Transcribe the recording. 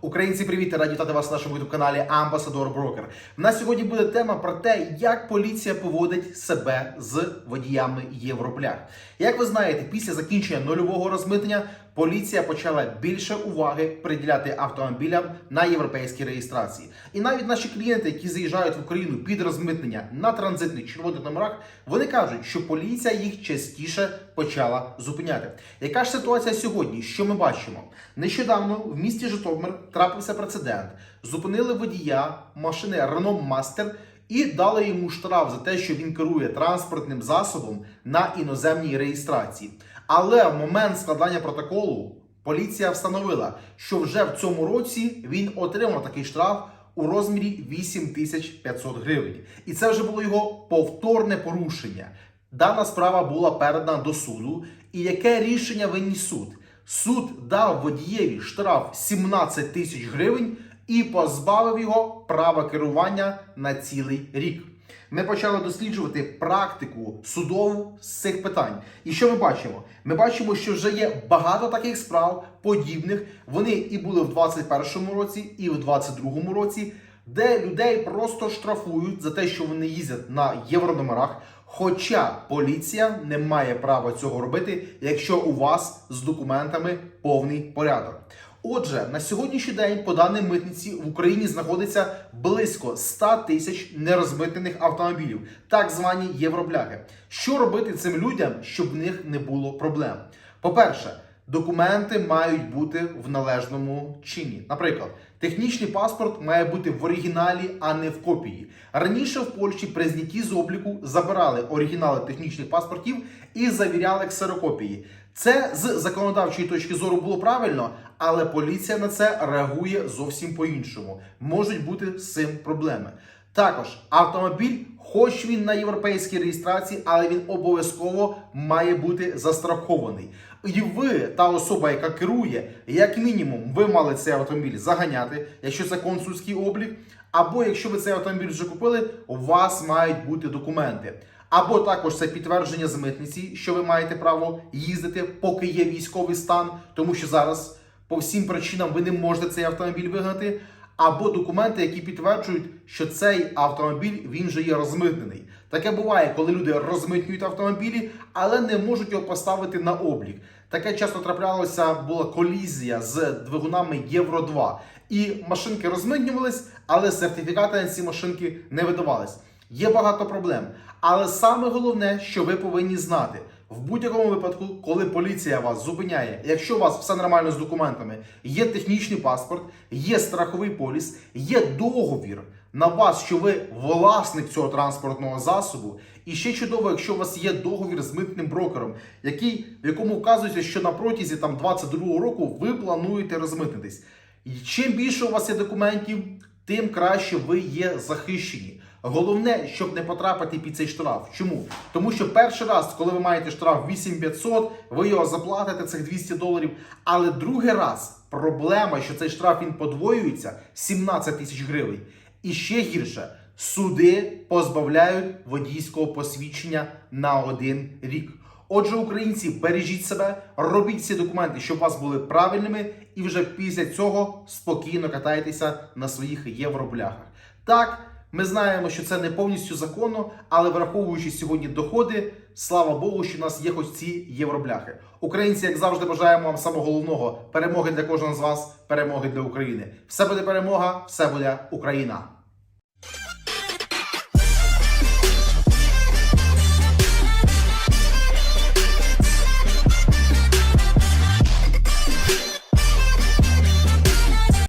Українці, привіт! Раді вітати вас на нашому youtube каналі Амбасадор Брокер. У нас сьогодні буде тема про те, як поліція поводить себе з водіями євроблях. Як ви знаєте, після закінчення нульового розмитнення поліція почала більше уваги приділяти автомобілям на європейській реєстрації. І навіть наші клієнти, які заїжджають в Україну під розмитнення на транзитних червоних номерах, вони кажуть, що поліція їх частіше почала зупиняти. Яка ж ситуація сьогодні? Що ми бачимо? Нещодавно в місті Житомир трапився прецедент. Зупинили водія машини Renault Master і дали йому штраф за те, що він керує транспортним засобом на іноземній реєстрації. Але в момент складання протоколу поліція встановила, що вже в цьому році він отримав такий штраф у розмірі 8500 гривень. І це вже було його повторне порушення. Дана справа була передана до суду. І яке рішення виніс суд? Суд дав водієві штраф 17 тисяч гривень і позбавив його права керування на цілий рік. Ми почали досліджувати практику судову з цих питань. І що ми бачимо? Ми бачимо, що вже є багато таких справ подібних. Вони і були в 2021 році, і в 2022 році, де людей просто штрафують за те, що вони їздять на єврономерах. Хоча поліція не має права цього робити, якщо у вас з документами повний порядок. Отже, на сьогоднішній день, по даним митниці, в Україні знаходиться близько 100 тисяч нерозмитнених автомобілів, так звані євробляги. Що робити цим людям, щоб в них не було проблем? По-перше, документи мають бути в належному чині. Наприклад, технічний паспорт має бути в оригіналі, а не в копії. Раніше в Польщі при знятті з обліку забирали оригінали технічних паспортів і завіряли ксерокопії. Це з законодавчої точки зору було правильно, але поліція на це реагує зовсім по-іншому. Можуть бути з цим проблеми. Також автомобіль, хоч він на європейській реєстрації, але він обов'язково має бути застрахований. І ви, та особа, яка керує, як мінімум, ви мали цей автомобіль заганяти, якщо це консульський облік. Або якщо ви цей автомобіль вже купили, у вас мають бути документи. Або також це підтвердження з митниці, що ви маєте право їздити, поки є військовий стан, тому що зараз по всім причинам ви не можете цей автомобіль вигнати. Або документи, які підтверджують, що цей автомобіль він вже є розмитнений. Таке буває, коли люди розмитнюють автомобілі, але не можуть його поставити на облік. Таке часто траплялося, була колізія з двигунами Євро 2. І машинки розмитнювались, але сертифікати на ці машинки не видавались. Є багато проблем. Але саме головне, що ви повинні знати, в будь-якому випадку, коли поліція вас зупиняє, якщо у вас все нормально з документами, є технічний паспорт, є страховий поліс, є договір на вас, що ви власник цього транспортного засобу, і ще чудово, якщо у вас є договір з митним брокером, який в якому вказується, що на протязі там 22 року ви плануєте розмитнитись. І чим більше у вас є документів, тим краще ви є захищені. Головне, щоб не потрапити під цей штраф. Чому? Тому що перший раз, коли ви маєте штраф 8500, ви його заплатите цих 200 доларів. Але другий раз проблема, що цей штраф він подвоюється 17 тисяч гривень. І ще гірше, суди позбавляють водійського посвідчення на один рік. Отже, українці, бережіть себе, робіть всі документи, щоб вас були правильними, і вже після цього спокійно катайтеся на своїх євробляхах. Так, ми знаємо, що це не повністю законно, але враховуючи сьогодні доходи, слава Богу, що в нас є хоч ці євробляхи. Українці, як завжди, бажаємо вам самого головного перемоги для кожного з вас, перемоги для України. Все буде перемога, все буде Україна.